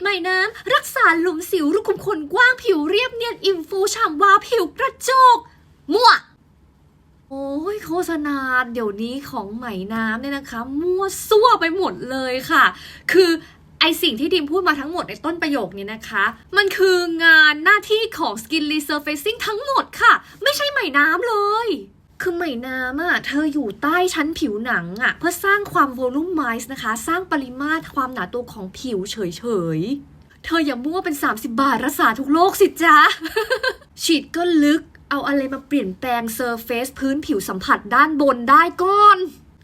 ใหม่น้ำ รักษาหลุมสิวรูขุมขนกว้างผิวเรียบเนียนอิ่มฟูฉ่ำวาวผิวกระจกมั่วโอ้ยโฆษณาเดี๋ยวนี้ของไหมน้ำเนี่ยนะคะ มั่วซั่วไปหมดเลยค่ะ คือไอสิ่งที่ดิมพูดมาทั้งหมดในต้นประโยคนี้นะคะ มันคืองานหน้าที่ของ Skin Resurfacing ทั้งหมดค่ะ ไม่ใช่ไหมน้ำเลย คือไหมน้ำอะเธออยู่ใต้ชั้นผิวหนังอะเพื่อสร้างความโวลูมไมซ์นะคะ สร้างปริมาตรความหนาตัวของผิวเฉยๆ เธออย่ามั่วเป็น 30 บาทรักษาทุกโรคสิจ๊ะ ฉีดก็ลึกเอาอะไรมาเปลี่ยนแปลงเซอร์เฟซพื้นผิวสัมผัสด้านบนได้ก่อน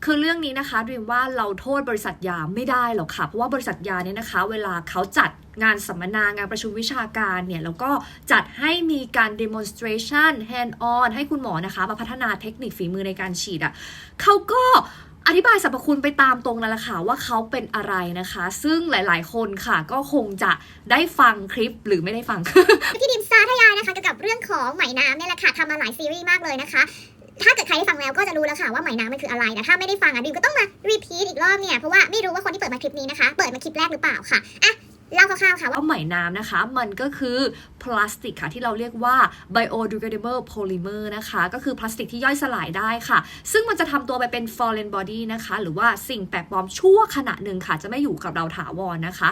คือเรื่องนี้นะคะดรีมว่าเราโทษบริษัทยาไม่ได้หรอกค่ะ เพราะว่าบริษัทยาเนี่ยนะคะ เวลาเขาจัดงานสัมมนางานประชุมวิชาการเนี่ย แล้วก็จัดให้มีการ demonstration hand on ให้คุณหมอนะคะ มาพัฒนาเทคนิคฝีมือในการฉีดอะ่ะเขาก็อธิบายสรรพคุณไปตามตรงนั่นแหละค่ะว่าเขาเป็นอะไรนะคะ ซึ่งหลาย ๆ คนค่ะ ก็คงจะได้ฟังคลิปหรือไม่ได้ฟังพี่ดิมซาทยายนะคะเกี่ยวกับเรื่องของไหมน้ำเนี่ยแหละค่ะทำมาหลายซีรีส์มากเลยนะคะ ถ้าเกิดใครได้ฟังแล้วก็จะรู้แล้วค่ะว่าไหมน้ำมันคืออะไรแต่ถ้าไม่ได้ฟังอะดิมก็ต้องมารีพีทอีกรอบเนี่ยเพราะว่าไม่รู้ว่าคนที่เปิดมาคลิปนี้นะคะ เปิดมาคลิปแรกหรือเปล่าค่ะอะ เล่าคร่าวๆค่ะว่าว่าไหมน้ำนะคะ มันก็คือพลาสติกค่ะที่เราเรียกว่า biodegradable polymer นะคะ ก็คือพลาสติกที่ย่อยสลายได้ค่ะ ซึ่งมันจะทำตัวไปเป็น foreign body นะคะ หรือว่าสิ่งแปลกปลอมชั่วขณะหนึ่งค่ะ จะไม่อยู่กับเราถาวรนะคะ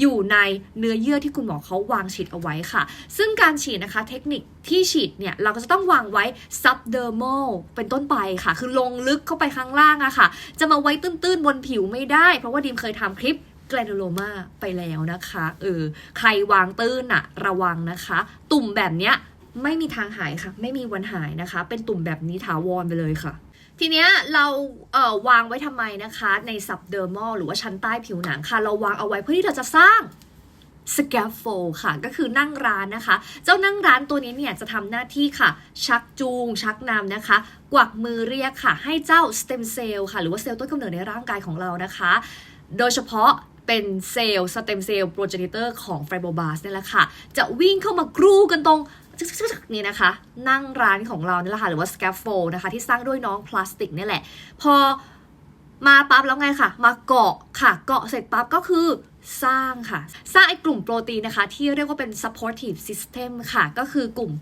อยู่ในเนื้อเยื่อที่คุณหมอเขาวางฉีดเอาไว้ค่ะ ซึ่งการฉีดนะคะเทคนิคที่ฉีดเนี่ย เราก็จะต้องวางไว้ subdermal เป็นต้นไปค่ะ คือลงลึกเข้าไปข้างล่างอะค่ะ จะมาไว้ตื้นๆบนผิวไม่ได้ เพราะว่าดิมเคยทำคลิป แกลนโลมาไปแล้วนะคะเออใครวางตื้นอะระวังนะคะ ตุ่มแบบเนี้ยไม่มีทางหายค่ะ ไม่มีวันหายนะคะ เป็นตุ่มแบบนี้ถาวรไปเลยค่ะทีเนี้ยเราเอ่อวางไว้ทำไมนะคะ ในซับเดอร์มอลหรือว่าชั้นใต้ผิวหนังค่ะ เราวางเอาไว้เพื่อที่เราจะสร้าง scaffold ค่ะ ก็คือนั่งร้านนะคะ เจ้านั่งร้านตัวนี้เนี่ยจะทำหน้าที่ค่ะ ชักจูง ชักนำนะคะ กวักมือเรียกค่ะ ให้เจ้า stem cell ค่ะ หรือว่าเซลล์ต้นกำเนิดในร่างกายของเรานะคะ โดยเฉพาะ เป็นเซลล์ stem cell progenitor ของไฟโบบาสนี่แหละค่ะ จะวิ่งเข้ามากรูกันตรงนี่นะคะ นั่งร้านของเรานี่แหละค่ะ หรือว่า scaffold นะคะ ที่สร้างด้วยน้องพลาสติกนี่แหละ พอมาปั๊บแล้วไงค่ะ มาเกาะค่ะ เกาะเสร็จปั๊บก็คือสร้างค่ะ สร้างไอ้กลุ่มโปรตีนนะคะ ที่เรียกว่าเป็น supportive system ค่ะ ก็คือกลุ่ม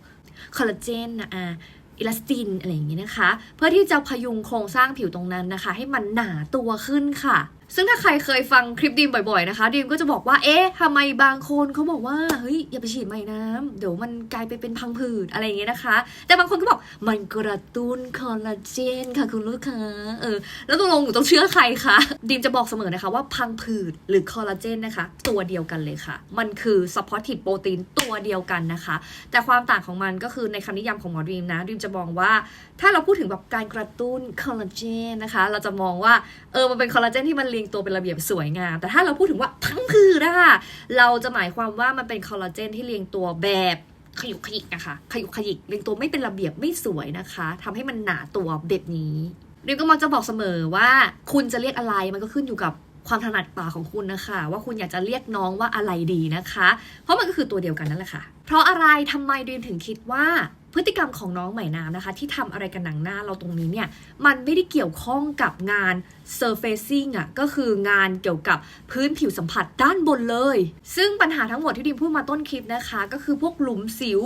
คอลลาเจนนะอ่าอิลาสตินอะไรอย่างนี้นะคะ เพื่อที่จะพยุงโครงสร้างผิวตรงนั้นนะคะ ให้มันหนาตัวขึ้นค่ะ ซึ่งถ้าใครเคยฟังคลิปดีมบ่อยๆนะคะดีมก็จะบอกว่าเอ๊ะทำไมบางคนเขาบอกว่าเฮ้ยอย่าไปฉีดไหม่น้ำเดี๋ยวมันกลายไปเป็นพังผืดอะไรอย่างเงี้ยนะคะ แต่บางคนก็บอกมันกระตุ้นคอลลาเจนค่ะคุณลูกค้าเออแล้วตกลงหนูต้องเชื่อใครคะดีมจะบอกเสมอนะคะว่าพังผืดหรือคอลลาเจนนะคะ ตัวเดียวกันเลยค่ะ มันคือ supportive protein ตัวเดียวกันนะคะ แต่ความต่างของมันก็คือในคำนิยามของหมอดีมนะดีมจะมองว่า ถ้าเราพูดถึงแบบการกระตุ้นคอลลาเจนนะคะ เราจะมองว่าเออมันเป็นคอลลาเจนที่มันเรียงตัวเป็นระเบียบสวยงาม แต่ถ้าเราพูดถึงว่าพังผืดนะคะเราจะหมายความว่ามันเป็นคอลลาเจนที่เรียงตัวแบบขยุกขยิกนะคะขยุกขยิกเรียงตัวไม่เป็นระเบียบไม่สวยนะคะทำให้มันหนาตัวแบบนี้เรียนก็มักจะบอกเสมอว่าคุณจะเรียกอะไรมันก็ขึ้นอยู่กับ ความถนัดปากของคุณนะคะ ว่าคุณอยากจะเรียกน้องว่าอะไรดีนะคะ เพราะมันก็คือตัวเดียวกันนั่นแหละค่ะ เพราะอะไรทำไมดีมถึงคิดว่าพฤติกรรมของน้องใหม่น้ำนะคะ ที่ทำอะไรกันหนังหน้าเราตรงนี้เนี่ย มันไม่ได้เกี่ยวข้องกับงาน surfacing อะก็คืองานเกี่ยวกับพื้นผิวสัมผัสด้านบนเลย ซึ่งปัญหาทั้งหมดที่ดิมพูดมาต้นคลิปนะคะ ก็คือพวกหลุมสิว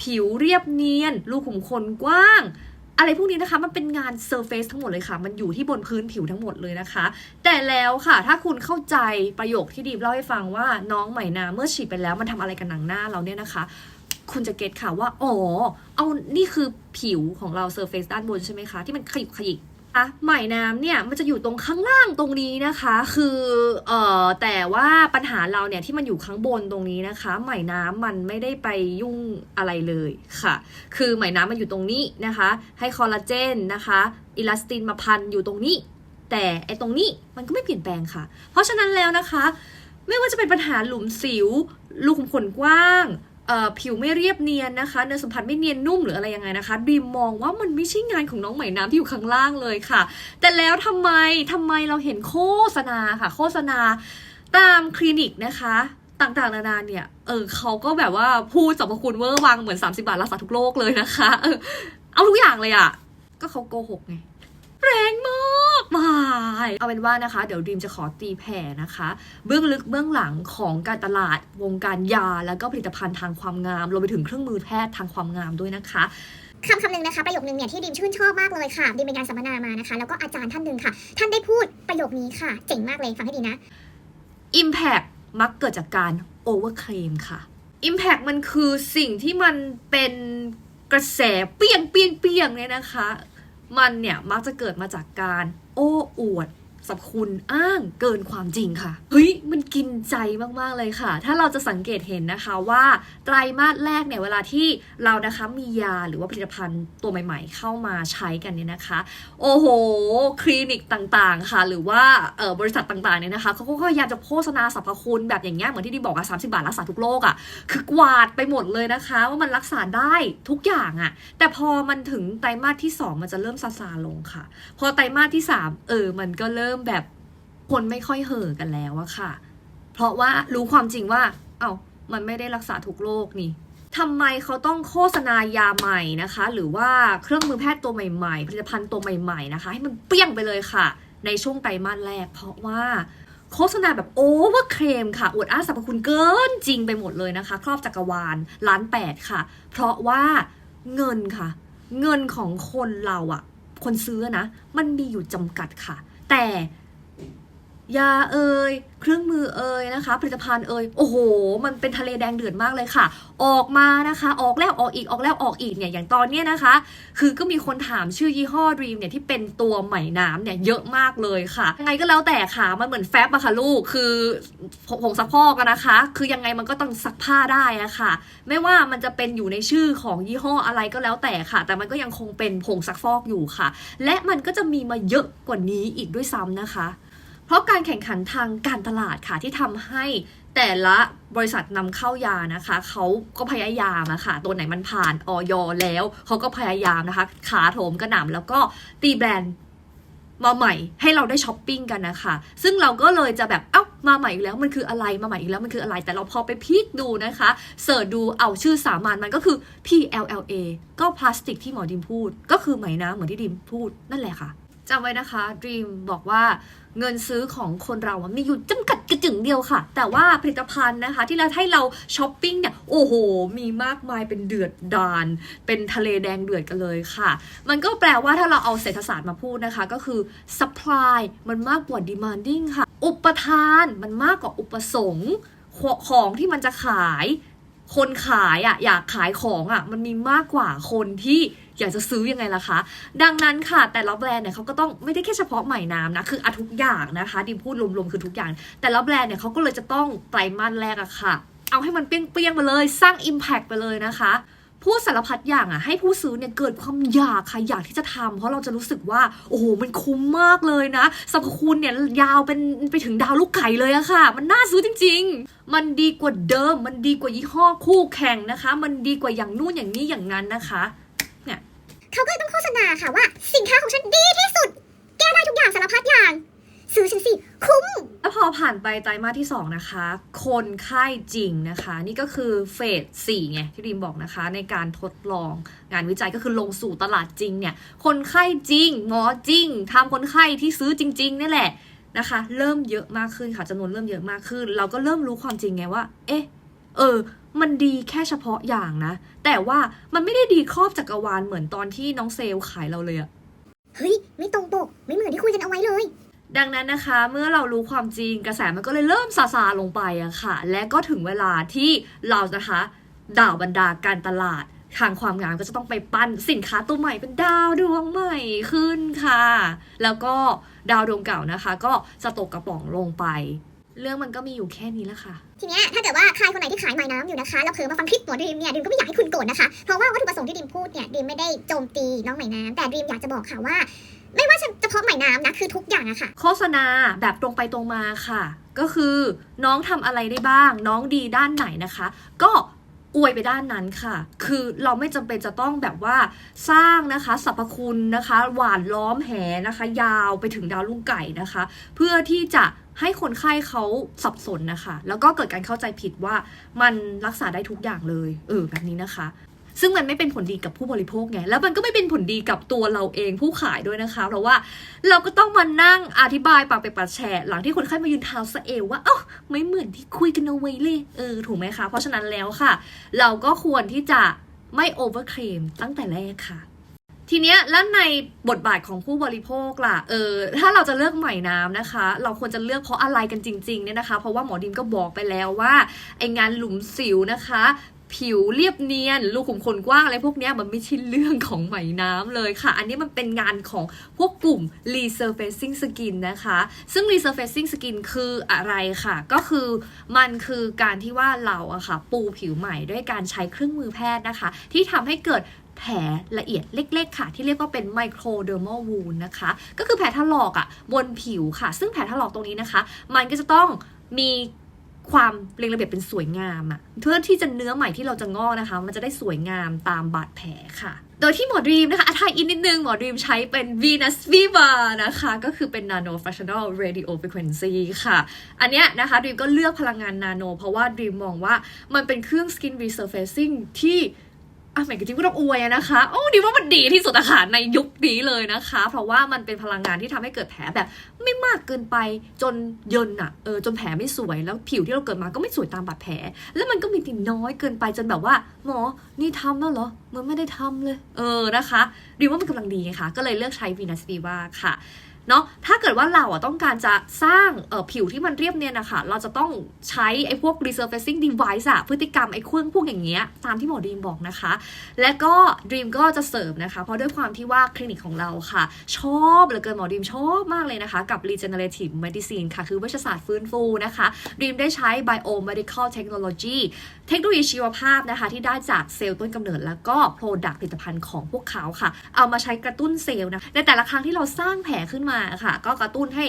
ผิวเรียบเนียน รูขุมขนกว้าง อะไรพวกนี้นะคะมันเป็นงานเซอร์เฟซทั้งหมดเลยค่ะ มันอยู่ที่บนพื้นผิวทั้งหมดเลยนะคะ แต่แล้วค่ะ ถ้าคุณเข้าใจประโยคที่ดีบเล่าให้ฟังว่าน้องใหม่นาเมื่อฉีดไปแล้วมันทำอะไรกับหนังหน้าเราเนี่ยนะคะ คุณจะเก็ตค่ะว่า อ๋อ เอานี่คือผิวของเราเซอร์เฟซด้านบนใช่ไหมคะ ที่มันขยิบขยิก อะไหมน้ำเนี่ยมันจะอยู่ตรงข้างล่างตรงนี้นะคะ คือเอ่อแต่ว่าปัญหาเราเนี่ยที่มันอยู่ข้างบนตรงนี้นะคะ ไหมน้ำมันไม่ได้ไปยุ่งอะไรเลยค่ะ คือไหมน้ำมันอยู่ตรงนี้นะคะ ให้คอลลาเจนนะคะอิลาสตินมาพันอยู่ตรงนี้ แต่ไอตรงนี้มันก็ไม่เปลี่ยนแปลงค่ะ เพราะฉะนั้นแล้วนะคะ ไม่ว่าจะเป็นปัญหาหลุมสิวรูขุมขนกว้าง ผิวไม่เรียบเนียนนะคะเนื้อสัมผัสไม่เนียนนุ่มหรืออะไรยังไงนะคะดีมมองว่ามันไม่ใช่งานของน้องใหม่น้ำที่อยู่ข้างล่างเลยค่ะ แต่แล้วทำไมทำไมเราเห็นโฆษณาค่ะ โฆษณาตามคลินิกนะคะต่างๆนานาเนี่ย เออเขาก็แบบว่าพูดสรรพคุณเวอร์วังเหมือน 30 บาทรักษาทุกโรคเลยนะคะ เออเอาทุกอย่างเลยอะ่ะ ก็เขาโกหกไง แรงมาก มาย เอาเป็นว่านะคะ เดี๋ยวดีมจะขอตีแผ่นะคะ เบื้องลึกเบื้องหลังของการตลาดวงการยา แล้วก็ผลิตภัณฑ์ทางความงามรวมไปถึงเครื่องมือแพทย์ทางความงามด้วยนะคะคำคำหนึ่งนะคะประโยคนึงเนี่ยที่ดิมชื่นชอบมากเลยค่ะดิมเป็นการสัมมนามานะคะ แล้วก็อาจารย์ท่านหนึ่งค่ะ ท่านได้พูดประโยคนี้ค่ะ เจ๋งมากเลยฟังให้ดีนะ Impact มักเกิดจากการ overclaim ค่ะ Impact มันคือสิ่งที่มันเป็นกระแสเปียงเปียงเปียงเนี่ยนะคะ มันเนี่ยมักจะเกิดมาจากการ โอ้อวด สรรพคุณอ้างเกินความจริงค่ะ เฮ้ย มันกินใจมาก ๆ เลยค่ะ ถ้าเราจะสังเกตเห็นนะคะว่าไตรมาสแรกเนี่ย เวลาที่เรานะคะมียาหรือว่าผลิตภัณฑ์ตัวใหม่ ๆ เข้ามาใช้กันเนี่ยนะคะ โอ้โห คลินิกต่างๆ ค่ะ หรือว่าเออบริษัทต่างๆเนี่ยนะคะเขาก็พยายามจะโฆษณาสรรพคุณแบบอย่างเงี้ยเหมือนที่ดีบอกอะ30บาทรักษาทุกโรคอะคือกวาดไปหมดเลยนะคะ ว่ามันรักษาได้ทุกอย่างอะแต่พอมันถึงไตรมาสที่ 2 มันจะเริ่มซาซาลงค่ะ พอไตรมาสที่ 3 เออมันก็เริ่มแบบคนไม่ค่อยเห่อกันแล้วอะค่ะ เพราะว่ารู้ความจริงว่า เอ้ามันไม่ได้รักษาทุกโรคนี่ทำไมเขาต้องโฆษณายาใหม่นะคะ หรือว่าเครื่องมือแพทย์ตัวใหม่ๆ ผลิตภัณฑ์ตัวใหม่ๆนะคะ ให้มันเปรี้ยงไปเลยค่ะ ในช่วงไตรมาสแรก เพราะว่าโฆษณาแบบโอเวอร์เคลมค่ะ อวดอ้างสรรพคุณเกินจริงไปหมดเลยนะคะ ครอบจักรวาลล้านแปดค่ะ เพราะว่าเงินค่ะ เงินของคนเราอะคนซื้อนะ มันมีอยู่จำกัดค่ะ แต่ ยาเอ่ยเครื่องมือเอ่ยนะคะ ผลิตภัณฑ์เอ่ยโอ้โห มันเป็นทะเลแดงเดือดมากเลยค่ะ ออกมานะคะ ออกแล้วออกอีกออกแล้วออกอีกเนี่ยอย่างตอนเนี้ยนะคะ คือก็มีคนถามชื่อยี่ห้อ Dream เนี่ยที่เป็นตัวใหม่น้ำเนี่ยเยอะมากเลยค่ะยังไงก็แล้วแต่ค่ะมันเหมือนแฟบอะค่ะลูกคือผงซักฟอกนะคะ คือยังไงมันก็ต้องซักผ้าได้อะค่ะ ไม่ว่ามันจะเป็นอยู่ในชื่อของยี่ห้ออะไรก็แล้วแต่ค่ะ แต่มันก็ยังคงเป็นผงซักฟอกอยู่ค่ะ และมันก็จะมีมาเยอะกว่านี้อีกด้วยซ้ำนะคะ เพราะการแข่งขันทางการตลาดค่ะที่ทำให้แต่ละบริษัทนำเข้ายานะคะ เขาก็พยายามอะค่ะ ตัวไหนมันผ่านออยแล้ว เขาก็พยายามนะคะ ขาโถมกระหน่ำแล้วก็ตีแบรนด์มาใหม่ให้เราได้ช้อปปิ้งกันนะคะ ซึ่งเราก็เลยจะแบบเอ้ามาใหม่อีกแล้วมันคืออะไรมาใหม่อีกแล้วมันคืออะไร แต่เราพอไปพลิกดูนะคะเสิร์ชดูเอาชื่อสามัญมันก็คือ PLLA ก็พลาสติกที่หมอดิมพูด ก็คือไหมน้ำเหมือนที่ดิมพูดนั่นแหละค่ะ จำไว้นะคะ Dream บอกว่าเงินซื้อของคนเราอะมีอยู่จำกัดกระจึงเดียวค่ะ แต่ว่าผลิตภัณฑ์นะคะ ที่เราให้เราช้อปปิ้งเนี่ย โอ้โห มีมากมายเป็นเดือดดาน เป็นทะเลแดงเดือดกันเลยค่ะ มันก็แปลว่าถ้าเราเอาเศรษฐศาสตร์มาพูดนะคะ ก็คือ supply มันมากกว่า demanding ค่ะ อุปทานมันมากกว่าอุปสงค์ขของที่มันจะขาย คนขายอะอยากขายของอะมันมีมากกว่าคนที่ อยากจะซื้อยังไงล่ะคะ ดังนั้นค่ะ แต่ละแบรนด์เนี่ยเขาก็ต้องไม่ได้แค่เฉพาะใหม่น้ำนะ คืออะทุกอย่างนะคะ ดิมพูดรวมๆคือทุกอย่าง แต่ละแบรนด์เนี่ยเขาก็เลยจะต้องไตรมาสแรกอะค่ะ เอาให้มันเปี้ยงๆไปเลย สร้าง Impact ไปเลยนะคะพูดสารพัดอย่างอะให้ผู้ซื้อเนี่ยเกิดความอยากค่ะอยากที่จะทำเพราะเราจะรู้สึกว่า โอ้โหมันคุ้มมากเลยนะสรรพคุณเนี่ยยาวเป็นไปถึงดาวลูกไก่เลยอะค่ะ มันน่าซื้อจริง ๆ มันดีกว่าเดิม มันดีกว่ายี่ห้อคู่แข่งนะคะ มันดีกว่าอย่างนู่นอย่างนี้อย่างนั้นนะคะ เขาก็เลยต้องโฆษณาค่ะว่า สินค้าของฉันดีที่สุด แก้ได้ทุกอย่างสารพัดอย่าง ซื้อฉันสิ คุ้ม แล้วพอผ่านไปไตรมาสที่ 2 นะคะ คนไข้จริงนะคะ นี่ก็คือเฟส4ไงที่ดีมบอกนะคะ ในการทดลองงานวิจัยก็คือลงสู่ตลาดจริงเนี่ย คนไข้จริง หมอจริงทำคนไข้ที่ซื้อจริงๆนี่แหละนะคะ เริ่มเยอะมากขึ้นค่ะจำนวนเริ่มเยอะมากขึ้น เราก็เริ่มรู้ความจริงไงว่า เอ๊ะ เออ มันดีแค่เฉพาะอย่างนะ แต่ว่ามันไม่ได้ดีครอบจักรวาลเหมือนตอนที่น้องเซลล์ขายเราเลยอะเฮ้ย ไม่ตรงปก ไม่เหมือนที่คุยกันเอาไว้เลย ดังนั้นนะคะ เมื่อเรารู้ความจริงกระแสมันก็เลยเริ่มซาซาลงไปอะค่ะ และก็ถึงเวลาที่เรานะคะด่าวบรรดาการตลาดทางความงามก็จะต้องไปปั้นสินค้าตัวใหม่เป็นดาวดวงใหม่ขึ้นค่ะ แล้วก็ดาวดวงเก่านะคะ ก็จะตกกระป๋องลงไป เรื่องมันก็มีอยู่แค่นี้แหละค่ะ ทีเนี้ยถ้าเกิดว่าใครคนไหนที่ขายไม้น้ำอยู่นะคะแล้วเผลอมาฟังคลิปหัวดีมเนี่ยดีมก็ไม่อยากให้คุณโกรธนะคะ เพราะว่าวัตถุประสงค์ที่ดีมพูดเนี่ยดีมไม่ได้โจมตีน้องไม้น้ำแต่ดีมอยากจะบอกค่ะว่า ไม่ว่าจะเฉพาะไม้น้ำนะคือทุกอย่างอะค่ะ โฆษณาแบบตรงไปตรงมาค่ะ ก็คือน้องทำอะไรได้บ้าง น้องดีด้านไหนนะคะ ก็อวยไปด้านนั้นค่ะ คือเราไม่จำเป็นจะต้องแบบว่าสร้างนะคะสรรพคุณนะคะ หวานล้อมแหนะคะ ยาวไปถึงดาวลุ่งไก่นะคะ เพื่อที่จะ ให้คนไข้เขาสับสนนะคะ แล้วก็เกิดการเข้าใจผิดว่ามันรักษาได้ทุกอย่างเลยเออแบบนี้นะคะซึ่งมันไม่เป็นผลดีกับผู้บริโภคไง แล้วมันก็ไม่เป็นผลดีกับตัวเราเองผู้ขายด้วยนะคะ เพราะว่าเราก็ต้องมานั่งอธิบายปากไปปากแฉหลังที่คนไข้มายืนเท้าสะเอวว่าเอ้าไม่เหมือนที่คุยกันเอาไว้เลย เออ ถูกไหมคะ เพราะฉะนั้นแล้วค่ะ เราก็ควรที่จะไม่โอเวอร์เคลมตั้งแต่แรกค่ะ ทีเนี้ยแล้วในบทบาทของผู้บริโภคล่ะเออถ้าเราจะเลือกใหม่น้ำนะคะ เราควรจะเลือกเพราะอะไรกันจริงๆเนี่ยนะคะ เพราะว่าหมอดิมก็บอกไปแล้วว่าไองานหลุมสิวนะคะ ผิวเรียบเนียนรูขุมขนกว้างอะไรพวกนี้มันไม่ใช่เรื่องของไหมน้ำเลยค่ะ อันนี้มันเป็นงานของพวกกลุ่ม resurfacing skin นะคะ ซึ่ง resurfacing skin คืออะไรค่ะ ก็คือมันคือการที่ว่าเราอะค่ะ ปูผิวใหม่ด้วยการใช้เครื่องมือแพทย์นะคะ ที่ทำให้เกิด แผลละเอียดเล็ก ๆ ค่ะ ที่เรียกว่าเป็น microdermal wound นะคะ ก็คือแผลถลอกอะบนผิวค่ะ ซึ่งแผลถลอกตรงนี้นะคะ มันก็จะต้องมีความเรียงระเบียบเป็นสวยงามอะเพื่อที่จะเนื้อใหม่ที่เราจะงอกนะคะ มันจะได้สวยงามตามบาดแผลค่ะ โดยที่หมอดรีมนะคะอธิบายอินนิดนึง หมอดรีมใช้เป็น Venus Viva นะคะ ก็คือเป็น Nano Fractional Radio Frequency ค่ะ อันเนี้ยนะคะดรีมก็เลือกพลังงานนาโน เพราะว่าดรีมมองว่ามันเป็นเครื่อง Skin Resurfacing ที่ อะหมายถึงก็ต้องอวยนะคะ โอ้ดีว่ามันดีที่สุดอะค่ะในยุคนี้เลยนะคะ เพราะว่ามันเป็นพลังงานที่ทำให้เกิดแผลแบบ ไม่มากเกินไปจนเยินอะเออจนแผลไม่สวยแล้วผิวที่เราเกิดมาก็ไม่สวยตามบาดแผล แล้วมันก็มีติน้อยเกินไปจนแบบว่าหมอนี่ทำแล้วเหรอมันไม่ได้ทำเลย เออนะคะดีว่ามันกำลังดีไงคะก็เลยเลือกใช้ Venus Viva ค่ะ เนาะถ้าเกิดว่าเราอะต้องการจะสร้างเอ่อผิวที่มันเรียบเนียนนะคะเราจะต้องใช้ไอ้พวก resurfacing device อะพฤติกรรมไอ้เครื่องพวกอย่างเงี้ยตามที่หมอดีมบอกนะคะ และก็ Dream ก็จะเสริมนะคะ เพราะด้วยความที่ว่าคลินิกของเราค่ะ ชอบเหลือเกินหมอดีมชอบมากเลยนะคะ กับ regenerative medicine ค่ะ คือเวชศาสตร์ฟื้นฟูนะคะ Dream ได้ใช้ biomedical technology เทคโนโลยีชีวภาพนะคะ ที่ได้จากเซลล์ต้นกำเนิดแล้วก็ Product ผลิตภัณฑ์ของพวกเขาค่ะ เอามาใช้กระตุ้นเซลล์นะในแต่ละครั้งที่เราสร้างแผลขึ้นมาค่ะ ก็กระตุ้นให้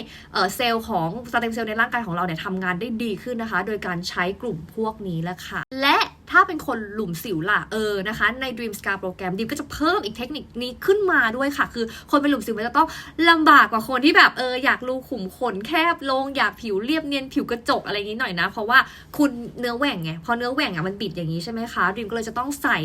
เซลล์ของสเต็มเซลล์ในร่างกายของเราเนี่ยทำงานได้ดีขึ้นนะคะ โดยการใช้กลุ่มพวกนี้แหละค่ะ และถ้าเป็นคนหลุมสิวล่ะเออนะคะ ใน Dream Scar โปรแกรมดิมก็จะเพิ่มอีกเทคนิคนี้ขึ้นมาด้วยค่ะ คือคนเป็นหลุมสิวมันจะต้องลำบากกว่าคนที่แบบเอออยากรูขุมขนแคบลงอยากผิวเรียบเนียนผิวกระจกอะไรอย่างนี้หน่อยนะ เพราะว่าคุณเนื้อแหว่งไงพอเนื้อแหว่งอะมันบิดอย่างนี้ใช่ไหมคะดิมก็เลยจะต้องใส่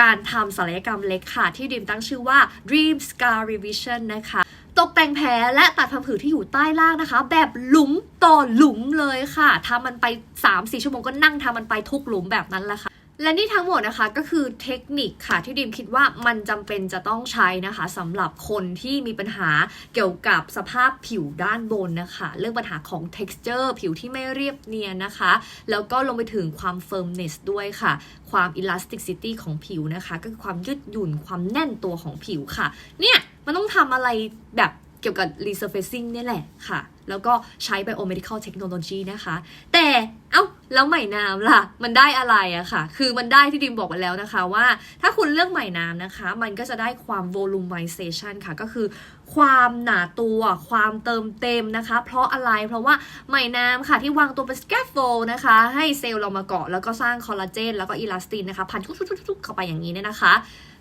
การทำศัลยกรรมเล็กค่ะ ที่ดิมตั้งชื่อว่า Dream Scar Revision นะคะ ตกแต่งแผลและตัดพังผืดที่อยู่ใต้ล่างนะคะ แบบหลุมต่อหลุมเลยค่ะทำมันไป 3-4 ชั่วโมงก็นั่งทำมันไปทุกหลุมแบบนั้นแหละค่ะและนี่ทั้งหมดนะคะก็คือเทคนิคค่ะที่ดิมคิดว่ามันจำเป็นจะต้องใช้นะคะสำหรับคนที่มีปัญหาเกี่ยวกับสภาพผิวด้านบนนะคะ เรื่องปัญหาของ texture ผิวที่ไม่เรียบเนียนนะคะ แล้วก็ลงไปถึงความ firmness ด้วยค่ะ ความ elasticity ของผิวนะคะ ก็คือความยืดหยุ่นความแน่นตัวของผิวค่ะ เนี่ย มันต้องทำอะไรแบบเกี่ยวกับ resurfacing เนี่ยแหละค่ะ แล้วก็ใช้ biomedical technology นะคะ แต่เอ้า แล้วไหม่น้ำล่ะ มันได้อะไรอะค่ะ คือมันได้ที่ดิมบอกไปแล้วนะคะว่า ถ้าคุณเลือกไหม่น้ำนะคะ มันก็จะได้ความ volumization ค่ะ ก็คือความหนาตัว ความเติมเต็มนะคะ เพราะอะไร เพราะว่าไหม่น้ำค่ะที่วางตัวเป็น scaffold นะคะ ให้เซลล์เรามาเกาะ แล้วก็สร้างคอลลาเจน แล้วก็อีลาสตินนะคะ พันทุกๆๆเข้าไปอย่างนี้เนี่ยนะคะ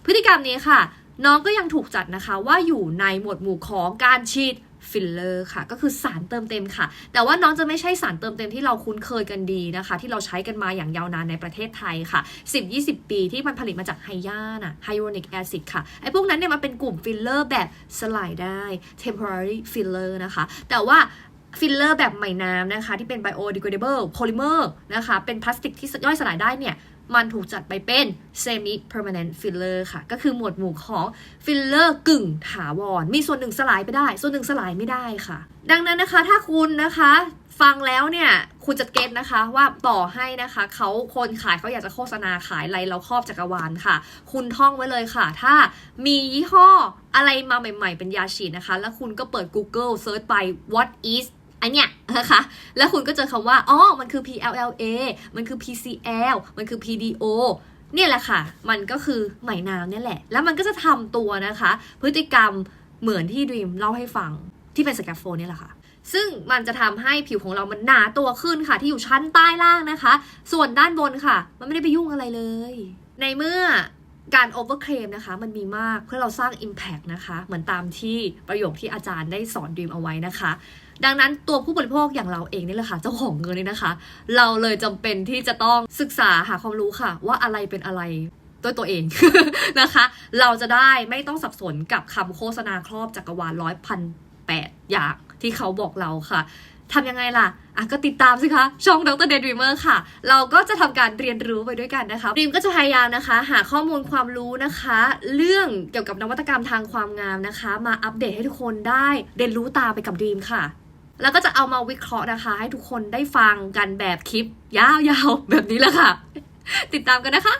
พฤติกรรมนี้ค่ะ น้องก็ยังถูกจัดนะคะว่าอยู่ในหมวดหมู่ของการฉีดฟิลเลอร์ค่ะ ก็คือสารเติมเต็มค่ะ แต่ว่าน้องจะไม่ใช่สารเติมเต็มที่เราคุ้นเคยกันดีนะคะ ที่เราใช้กันมาอย่างยาวนานในประเทศไทยค่ะ 10-20 ปีที่มันผลิตมาจากไฮยาน่ะไฮโ r นิกแอซิดค่ะ ไอ้พวกนั้นเนี่ยมันเป็นกลุ่มฟิลเลอร์แบบสลายได้ temporary filler นะคะ แต่ว่าฟิลเลอร์แบบใหม่น้ำนะคะ ที่เป็น biodegradable polymer นะคะ เป็นพลาสติกที่ย่อยสลายได้เนี่ย มันถูกจัดไปเป็น semi permanent filler ค่ะ ก็คือหมวดหมู่ของฟิลเลอร์กึ่งถาวร มีส่วนหนึ่งสลายไปได้ ส่วนหนึ่งสลายไม่ได้ค่ะ ดังนั้นนะคะถ้าคุณนะคะฟังแล้วเนี่ยคุณจะเก็ตนะคะว่าต่อให้นะคะเขาคนขายเขาอยากจะโฆษณาขายอะไรเราครอบจักรวาลค่ะ คุณท่องไว้เลยค่ะ ถ้ามียี่ห้ออะไรมาใหม่ ๆ เป็นยาฉีดนะคะ แล้วคุณก็เปิด Google Search ไป what is อันเนี้ยนะคะแล้วคุณก็เจอคำว่าอ๋อมันคือ PLLA มันคือ PCL มันคือ PDO เนี่ยแหละค่ะ มันก็คือไหมน้ำเนี่ยแหละ แล้วมันก็จะทำตัวนะคะ พฤติกรรมเหมือนที่ดีมเล่าให้ฟังที่เป็นสแกฟโฟนี่แหละค่ะซึ่งมันจะทำให้ผิวของเรามันหนาตัวขึ้นค่ะ ที่อยู่ชั้นใต้ล่างนะคะ ส่วนด้านบนค่ะ มันไม่ได้ไปยุ่งอะไรเลย ในเมื่อการโอเวอร์เคลมนะคะ มันมีมากเพื่อเราสร้าง Impact นะคะ เหมือนตามที่ประโยคที่อาจารย์ได้สอนดีมเอาไว้นะคะ ดังนั้นตัวผู้บริโภคอย่างเราเองนี่แหละค่ะเจ้าของเงินนี่นะคะ เราเลยจำเป็นที่จะต้องศึกษาหาความรู้ค่ะ ว่าอะไรเป็นอะไรด้วยตัวเองนะคะ เราจะได้ไม่ต้องสับสนกับคำโฆษณาครอบจักรวาลร้อยพันแปดอย่างที่เขาบอกเราค่ะทำยังไงล่ะ อะก็ติดตามสิคะ ช่องดรเดด r ีเมอร์ค่ะ เราก็จะทำการเรียนรู้ไปด้วยกันนะคะดีมก็จะพยายามนะคะ หาข้อมูลความรู้นะคะ เรื่องเกี่ยวกับนวัตกรรมทางความงามนะคะ มาอัปเดตให้ทุกคนได้เรียนรู้ตาไปกับดีมค่ะ แล้วก็จะเอามาวิเคราะห์นะคะ ให้ทุกคนได้ฟังกันแบบคลิป ยาวๆแบบนี้แหละค่ะ ติดตามกันนะคะ